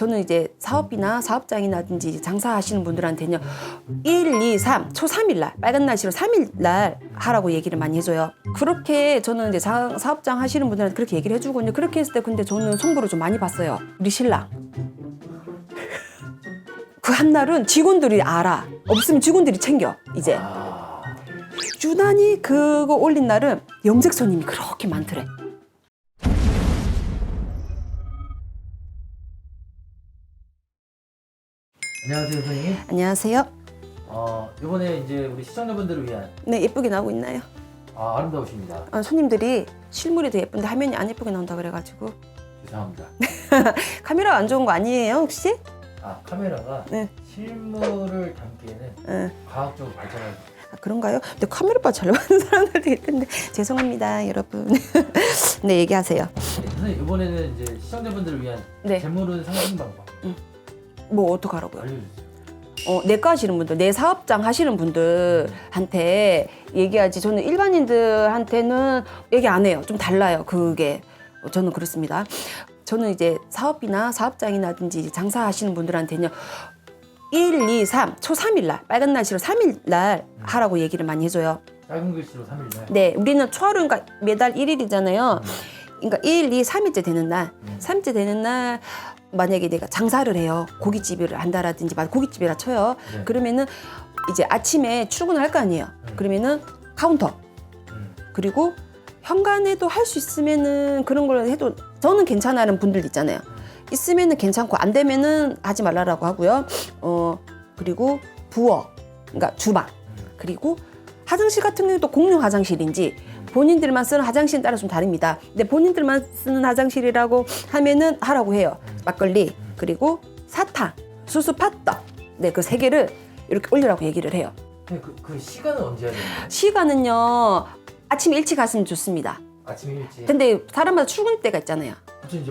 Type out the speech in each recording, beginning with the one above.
저는 이제 사업이나 사업장이라든지 장사하시는 분들한테는요 1, 2, 3, 초 3일 날 빨간 날씨로 3일 날 하라고 얘기를 많이 해줘요. 그렇게 저는 이제 사, 사업장 하시는 분들한테 그렇게 얘기를 해주거든요. 그렇게 했을 때 근데 저는 송보를 좀 많이 봤어요. 우리 신랑. 그 한날은 직원들이 알아. 없으면 직원들이 챙겨 이제. 아, 유난히 그거 올린 날은 염색 손님이 그렇게 많더래 안녕하세요, 선생님. 안녕하세요 어, 이번에 이제 우리 시청자분들을 위한 네 예쁘게 나오고 있나요? 아, 아름다우십니다. 아, 손님들이 실물이 더 예쁜데 화면이 안 예쁘게 나온다 그래가지고 죄송합니다. 카메라 안 좋은 거 아니에요 혹시? 아, 카메라가 네. 실물을 담기에는 응. 과학적으로 발전한 아, 그런가요? 근데 카메라바 잘 받는 사람들도 있던데 죄송합니다 여러분 네 얘기하세요 네, 선생님 이번에는 이제 시청자분들을 위한 네. 재물은 상승 방법 뭐 어떡하라고요? 어, 내과 하시는 분들, 내 사업장 하시는 분들한테 얘기하지. 저는 일반인들한테는 얘기 안 해요. 좀 달라요. 그게. 어, 저는 그렇습니다. 저는 이제 사업이나 사업장이라든지 장사하시는 분들한테는요. 1, 2, 3, 초 3일 날, 빨간 날씨로 3일 날 하라고 얘기를 많이 해줘요. 짧은 글씨로 3일날. 네, 우리는 초하루, 그러니까 매달 1일이잖아요. 그러니까 1, 2, 3일째 되는 날, 음. 3일째 되는 날, 만약에 내가 장사를 해요. 고깃집을 한다라든지, 막 고깃집이라 쳐요. 네. 그러면은 이제 아침에 출근을 할 거 아니에요. 음. 그러면은 카운터, 음. 그리고 현관에도 할 수 있으면은 그런 걸 해도 저는 괜찮아하는 분들 있잖아요. 있으면은 괜찮고 안 되면은 하지 말라라고 하고요. 어 그리고 부엌, 그러니까 주방, 그리고 화장실 같은 경우도 공용 화장실인지 본인들만 쓰는 화장실에 따라 좀 다릅니다. 근데 본인들만 쓰는 화장실이라고 하면은 하라고 해요. 막걸리 그리고 사탕, 수수 팥떡, 네그 세 개를 이렇게 올리라고 얘기를 해요. 그, 그 시간은 언제 해야 되나요? 시간은요 아침 일찍 갔으면 좋습니다. 아침 일찍. 근데 사람마다 출근 때가 있잖아요.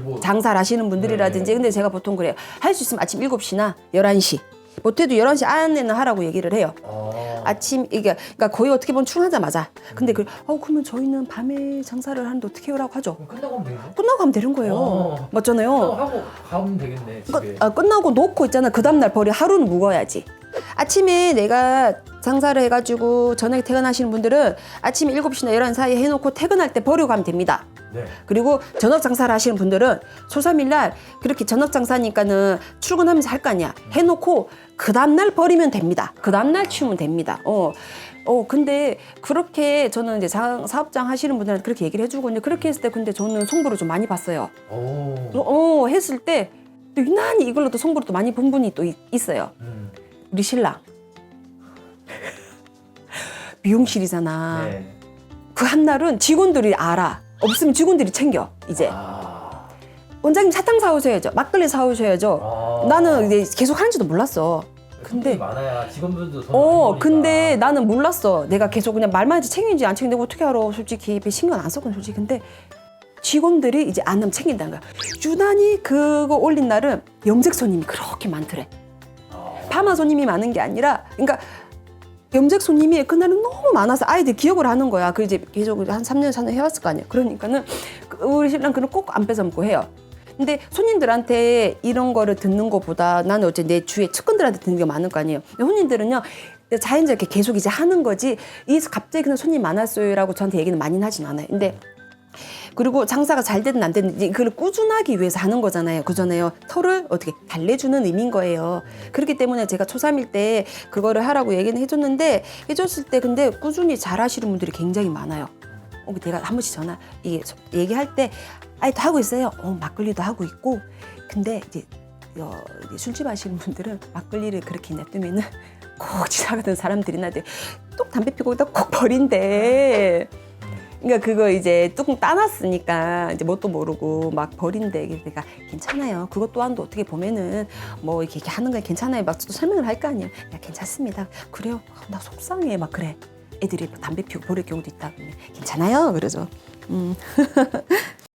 뭐 장사를 하시는 분들이라든지. 네. 근데 제가 보통 그래요. 할 수 있으면 아침 7시나 11시. 못해도 11시 안에는 하라고 얘기를 해요. 어, 아침, 이게, 그러니까 거의 어떻게 보면 출근하자마자. 근데 그, 어, 그러면 저희는 밤에 장사를 하는데 어떻게 해요라고 하죠. 끝나고 하면 되겠네. 끝나고 가면 되는 거예요. 어. 네. 맞잖아요. 하고 가면 되겠네. 집에. 끝, 아, 끝나고 놓고 있잖아. 그 다음날 버리 하루는 묵어야지. 아침에 내가 장사를 해가지고 저녁에 퇴근하시는 분들은 아침 7시나 11시 사이에 해놓고 퇴근할 때 버리고 가면 됩니다. 네. 그리고 저녁 장사를 하시는 분들은 초삼일날 그렇게 저녁 장사니까는 출근하면서 할 거 아니야. 해놓고 그 다음날 버리면 됩니다. 그 다음날 치우면 됩니다. 어. 어, 근데 그렇게 저는 이제 사, 사업장 하시는 분들한테 그렇게 얘기를 해주거든요. 그렇게 했을 때 근데 저는 송보를 좀 많이 봤어요. 오. 어, 어, 했을 때또 유난히 이걸로 또 송보를 또 많이 본 분이 또 있, 있어요. 음. 우리 신랑. 미용실이잖아. 네. 그 한날은 직원들이 알아. 없으면 직원들이 챙겨, 이제. 아. 원장님 사탕 사오셔야죠. 막걸리 사오셔야죠. 아. 나는 이제 계속 하는지도 몰랐어. 근데 많아야 직원분도 돈 어. 근데 나는 몰랐어. 내가 계속 그냥 말만 하지 챙긴지 안 챙긴지 어떻게 알아. 솔직히 배 신경 안 썼거든, 솔직히. 근데 직원들이 이제 안 하면 챙긴다는 거야. 유난히 그거 올린 날은 염색 손님이 그렇게 많더래. 아. 파마 손님이 많은 게 아니라, 그러니까 염색 손님이 그날은 너무 많아서 아이들이 기억을 하는 거야. 그 이제 계속 한 3년, 4년 해왔을 거 아니야. 그러니까는 그 우리 신랑 그는 꼭안 뺏어먹고 해요. 근데 손님들한테 이런 거를 듣는 것보다 나는 어째 내 주위에 측근들한테 듣는 게 많을 거 아니에요. 손님들은요, 자연스럽게 계속 이제 하는 거지, 이 갑자기 그냥 손님 많았어요라고 저한테 얘기는 많이 하진 않아요. 근데 그리고 장사가 잘 되든 안 되든 이제 그걸 꾸준하기 위해서 하는 거잖아요. 그잖아요. 털을 어떻게 달래주는 의미인 거예요. 그렇기 때문에 제가 초3일 때 그거를 하라고 얘기는 해줬는데 해줬을 때 근데 꾸준히 잘 하시는 분들이 굉장히 많아요. 어, 내가 한 번씩 전화 이게 저- 얘기할 때 아이도 하고 있어요. 어, 막걸리도 하고 있고 근데 이제 어, 술집 하시는 분들은 막걸리를 그렇게 냅두면은 꼭 지나가던 사람들이나 이제 또 담배 피고 있다 꼭 버린대. 그러니까 그거 이제 뚜껑 따놨으니까 이제 뭣도 모르고 막 버린대. 내가 괜찮아요. 그것 또한도 어떻게 보면은 뭐 이렇게, 이렇게 하는 건 괜찮아요. 막 또 설명을 할 거 아니에요. 야 괜찮습니다. 그래요. 아, 나 속상해. 막 그래. 애들이 담배 피우고 버릴 경우도 있다. 그러면 괜찮아요. 그러죠. 음.